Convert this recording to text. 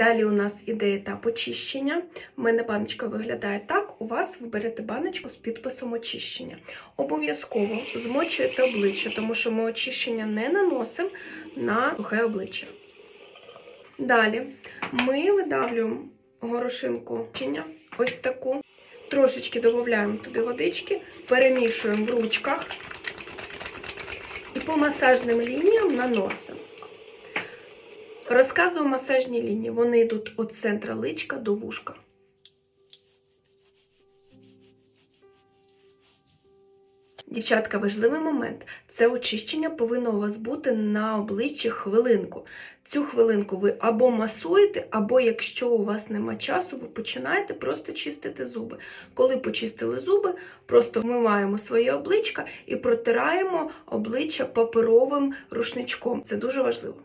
Далі у нас іде етап очищення. У мене баночка виглядає так. У вас ви берете баночку з підписом очищення. Обов'язково змочуєте обличчя, тому що ми очищення не наносимо на сухе обличчя. Далі ми видавлюємо горошинку очищення, ось таку. Трошечки додаємо туди водички, перемішуємо в ручках і по масажним лініям наносимо. Розказую масажні лінії. Вони йдуть від центра личка до вушка. Дівчатка, важливий момент. Це очищення повинно у вас бути на обличчі хвилинку. Цю хвилинку ви або масуєте, або якщо у вас нема часу, ви починаєте просто чистити зуби. Коли почистили зуби, просто вмиваємо своє обличчя і протираємо обличчя паперовим рушничком. Це дуже важливо.